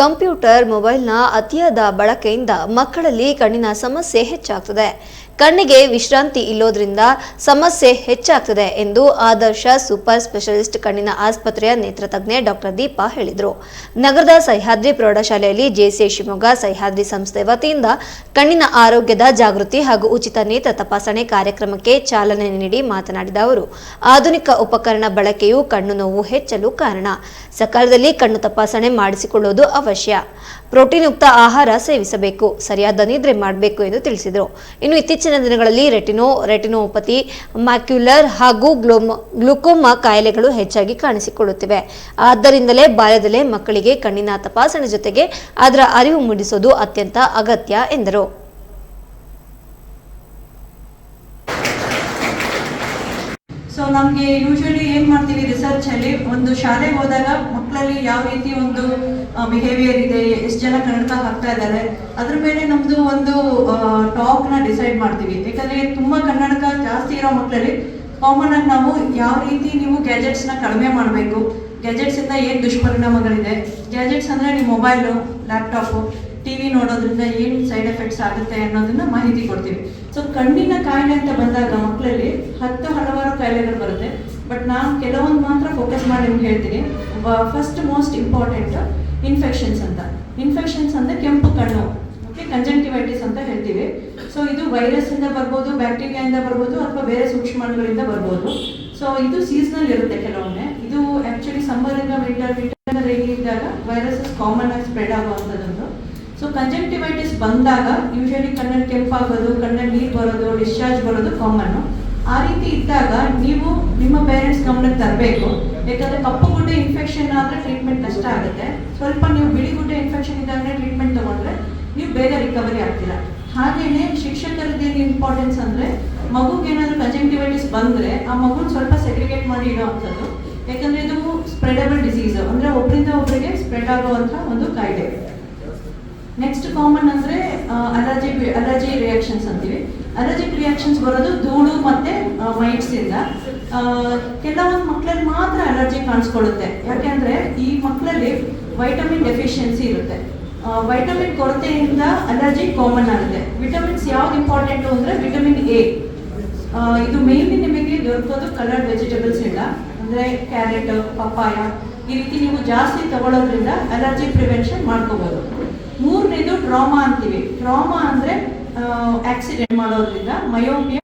Computer ಮೊಬೈಲ್ನ ಅತಿಯಾದ ಬಳಕೆಯಿಂದ ಮಕ್ಕಳಲ್ಲಿ ಕಣ್ಣಿನ ಸಮಸ್ಯೆ ಹೆಚ್ಚಾಗ್ತದೆ. ಕಣ್ಣಿಗೆ ವಿಶ್ರಾಂತಿ ಇಲ್ಲೋದ್ರಿಂದ ಸಮಸ್ಯೆ ಹೆಚ್ಚಾಗ್ತದೆ ಎಂದು ಆದರ್ಶ ಸೂಪರ್ ಸ್ಪೆಷಲಿಸ್ಟ್ ಕಣ್ಣಿನ ಆಸ್ಪತ್ರೆಯ ನೇತ್ರ ತಜ್ಞೆ ಡಾಕ್ಟರ್ ದೀಪಾ ಹೇಳಿದರು. ನಗರದ ಸಹ್ಯಾದ್ರಿ ಪ್ರೌಢಶಾಲೆಯಲ್ಲಿ ಜೆಸಿ ಶಿವಮೊಗ್ಗ ಸಹ್ಯಾದ್ರಿ ಸಂಸ್ಥೆ ವತಿಯಿಂದ ಕಣ್ಣಿನ ಆರೋಗ್ಯದ ಜಾಗೃತಿ ಹಾಗೂ ಉಚಿತ ನೇತ್ರ ತಪಾಸಣೆ ಕಾರ್ಯಕ್ರಮಕ್ಕೆ ಚಾಲನೆ ನೀಡಿ ಮಾತನಾಡಿದ ಅವರು, ಆಧುನಿಕ ಉಪಕರಣ ಬಳಕೆಯು ಕಣ್ಣು ನೋವು ಹೆಚ್ಚಲು ಕಾರಣ. ಸಕಾಲದಲ್ಲಿ ಕಣ್ಣು ತಪಾಸಣೆ ಮಾಡಿಸಿಕೊಳ್ಳುವುದು ಅವಶ್ಯ. ಪ್ರೋಟೀನ್ ಯುಕ್ತ ಆಹಾರ ಸೇವಿಸಬೇಕು, ಸರಿಯಾದ ನಿದ್ರೆ ಮಾಡಬೇಕು ಎಂದು ತಿಳಿಸಿದರು. ಇನ್ನು ಇತ್ತೀಚಿನ ದಿನಗಳಲ್ಲಿ ರೆಟಿನೋ, ರೆಟಿನೋಪತಿ, ಮ್ಯಾಕ್ಯುಲರ್ ಹಾಗೂ ಗ್ಲೋಮ, ಗ್ಲುಕೋಮಾ ಕಾಯಿಲೆಗಳು ಹೆಚ್ಚಾಗಿ ಕಾಣಿಸಿಕೊಳ್ಳುತ್ತಿವೆ. ಆದ್ದರಿಂದಲೇ ಬಾಲ್ಯದಲ್ಲೇ ಮಕ್ಕಳಿಗೆ ಕಣ್ಣಿನ ತಪಾಸಣೆ ಜೊತೆಗೆ ಅದರ ಅರಿವು ಮೂಡಿಸೋದು ಅತ್ಯಂತ ಅಗತ್ಯ ಎಂದರು. ಸೊ ನಮಗೆ ಯೂಶಲಿ ಏನು ಮಾಡ್ತೀವಿ ರಿಸರ್ಚ್ ಅಲ್ಲಿ ಒಂದು ಶಾಲೆಗೆ ಹೋದಾಗ ಮಕ್ಕಳಲ್ಲಿ ಯಾವ ರೀತಿ ಒಂದು ಬಿಹೇವಿಯರ್ ಇದೆ, ಎಷ್ಟು ಜನ ಕನ್ನಡಕ ಹಾಕ್ತಾ ಇದ್ದಾರೆ, ಅದ್ರ ಮೇಲೆ ನಮ್ದು ಒಂದು ಟಾಕ್ನ ಡಿಸೈಡ್ ಮಾಡ್ತೀವಿ. ಯಾಕಂದರೆ ತುಂಬಾ ಕನ್ನಡಕ ಜಾಸ್ತಿ ಇರೋ ಮಕ್ಕಳಲ್ಲಿ ಕಾಮನ್ ಆಗಿ ನಾವು ಯಾವ ರೀತಿ ನೀವು ಗ್ಯಾಜೆಟ್ಸ್ನ ಕಡಿಮೆ ಮಾಡಬೇಕು ಗ್ಯಾಜೆಟ್ಸ್ ಇಂದ ಏನ್ ದುಷ್ಪರಿಣಾಮಗಳಿದೆ ಗ್ಯಾಜೆಟ್ಸ್ ಅಂದ್ರೆ ನಿಮ್ಮ ಮೊಬೈಲು ಲ್ಯಾಪ್ಟಾಪು ಟಿವಿ ನೋಡೋದ್ರಿಂದ ಏನು ಸೈಡ್ ಎಫೆಕ್ಟ್ಸ್ ಆಗುತ್ತೆ ಅನ್ನೋದನ್ನ ಮಾಹಿತಿ ಕೊಡ್ತೀವಿ. ಸೊ ಕಣ್ಣಿನ ಕಾಯಿಲೆ ಅಂತ ಬಂದಾಗ ಮಕ್ಕಳಲ್ಲಿ ಹತ್ತು ಹಲವಾರು ಕಾಯಿಲೆಗಳು ಬರುತ್ತೆ. ಬಟ್ ನಾನು ಕೆಲವೊಂದು ಮಾತ್ರ ಫೋಕಸ್ ಮಾಡಿ ನಿಮ್ಗೆ ಹೇಳ್ತೀನಿ. ಫಸ್ಟ್ ಮೋಸ್ಟ್ ಇಂಪಾರ್ಟೆಂಟ್ ಇನ್ಫೆಕ್ಷನ್ಸ್ ಅಂತ. ಇನ್ಫೆಕ್ಷನ್ಸ್ ಅಂದ್ರೆ ಕೆಂಪು ಕಣ್ಣು. ಓಕೆ ಕಂಜಂಕ್ಟಿವೈಟಿಸ್ ಅಂತ ಹೇಳ್ತೀವಿ. ಸೊ ಇದು ವೈರಸ್ ಇಂದ ಬರ್ಬೋದು ಬ್ಯಾಕ್ಟೀರಿಯಾ ಇಂದ ಬರ್ಬೋದು, ಅಥವಾ ಬೇರೆ ಸೂಕ್ಷ್ಮಾಣುಗಳಿಂದ ಬರ್ಬೋದು. ಸೊ ಇದು ಸೀಸನಲ್ ಇರುತ್ತೆ ಕೆಲವೊಮ್ಮೆ. ಇದು ಆ್ಯಕ್ಚುಲಿ ಸಮ್ಮರ್ ಇಂದ ವಿಂಟರ್ ವಿಂಟರ್ ರೈನ್ ಇದ್ದಾಗ ವೈರಸಸ್ ಕಾಮನ್ ಆಗಿ ಸ್ಪ್ರೆಡ್ ಆಗುವಂಥದ್ದು. ಸೊ ಕಂಜಂಕ್ಟಿವೈಟಿಸ್ ಬಂದಾಗ ಯೂಶಲಿ ಕಣ್ಣಲ್ಲಿ ಕೆಂಪಾಗೋದು, ಕಣ್ಣಲ್ಲಿ ನೀರು ಬರೋದು ಡಿಸ್ಚಾರ್ಜ್ ಬರೋದು ಕಾಮನ್ ಆ ರೀತಿ ಇದ್ದಾಗ ನೀವು ನಿಮ್ಮ ಪೇರೆಂಟ್ಸ್ ಗಮನಕ್ಕೆ ತರಬೇಕು. ಯಾಕಂದ್ರೆ ಕಪ್ಪು ಗುಡ್ಡೆ ಇನ್ಫೆಕ್ಷನ್ ಆದರೆ ಟ್ರೀಟ್ಮೆಂಟ್ ಕಷ್ಟ ಆಗುತ್ತೆ. ಸ್ವಲ್ಪ ನೀವು ಬಿಳಿ ಗುಡ್ಡೆ ಇನ್ಫೆಕ್ಷನ್ ಇದ್ದಾಗಲೇ ಟ್ರೀಟ್ಮೆಂಟ್ ತಗೊಂಡ್ರೆ ನೀವು ಬೇಗ ರಿಕವರಿ ಆಗ್ತೀರಾ. ಹಾಗೆಯೇ ಶಿಕ್ಷಕರದ್ದು ಏನು ಇಂಪಾರ್ಟೆನ್ಸ್ ಅಂದರೆ ಮಗುಗೆ ಏನಾದರೂ ಕಂಜಂಕ್ಟಿವೈಟಿಸ್ ಬಂದರೆ ಆ ಮಗುನ ಸ್ವಲ್ಪ ಸೆಗ್ರಿಗೇಟ್ ಮಾಡಿ ಇಡೋವಂಥದ್ದು ಯಾಕಂದ್ರೆ ಇದು ಸ್ಪ್ರೆಡಬಲ್ ಡಿಸೀಸ್ ಅಂದರೆ ಒಬ್ಬರಿಂದ ಒಬ್ಬರಿಗೆ ಸ್ಪ್ರೆಡ್ ಆಗುವಂಥ ಒಂದು ಕಾಯಿಲೆ ನೆಕ್ಸ್ಟ್ ಕಾಮನ್ ಅಂದ್ರೆ ಅಲರ್ಜಿ ಅಲರ್ಜಿ ರಿಯಾಕ್ಷನ್ಸ್ ಅಂತೀವಿ. ಅಲರ್ಜಿಕ್ ರಿಯಾಕ್ಷನ್ಸ್ ಬರೋದು ಧೂಳು ಮತ್ತೆ ಮೈಟ್ಸ್ ಇಂದ. ಕೆಲವೊಂದು ಮಕ್ಕಳಲ್ಲಿ ಮಾತ್ರ ಅಲರ್ಜಿ ಕಾಣಿಸ್ಕೊಳ್ಳುತ್ತೆ. ಯಾಕೆಂದ್ರೆ ಈ ಮಕ್ಕಳಲ್ಲಿ ವೈಟಮಿನ್ ಡೆಫಿಷಿಯನ್ಸಿ ಇರುತ್ತೆ. ವೈಟಮಿನ್ ಕೊರತೆಯಿಂದ ಅಲರ್ಜಿ ಕಾಮನ್ ಆಗುತ್ತೆ. ವಿಟಮಿನ್ಸ್ ಯಾವ್ದು ಇಂಪಾರ್ಟೆಂಟ್ ಅಂದ್ರೆ ವಿಟಮಿನ್ ಎ ಇದು ಮೇನ್ಲಿ ನಿಮಗೆ ದೊರಕೋದು ಕಲರ್ಡ್ ವೆಜಿಟೇಬಲ್ಸ್ ಇಂದ. ಅಂದ್ರೆ ಕ್ಯಾರೆಟ್ ಪಪ್ಪಾಯ ಈ ರೀತಿ ನೀವು ಜಾಸ್ತಿ ತಗೊಳ್ಳೋದ್ರಿಂದ ಅಲರ್ಜಿ ಪ್ರಿವೆನ್ಷನ್ ಮಾಡ್ಕೋಬಹುದು ಮೂರನೇದು ಟ್ರಾಮಾ ಅಂತೀವಿ. ಟ್ರಾಮಾ ಅಂದ್ರೆ ಆಕ್ಸಿಡೆಂಟ್ ಮಾಡೋದ್ರಿಂದ ಮಯೋಪಿಯ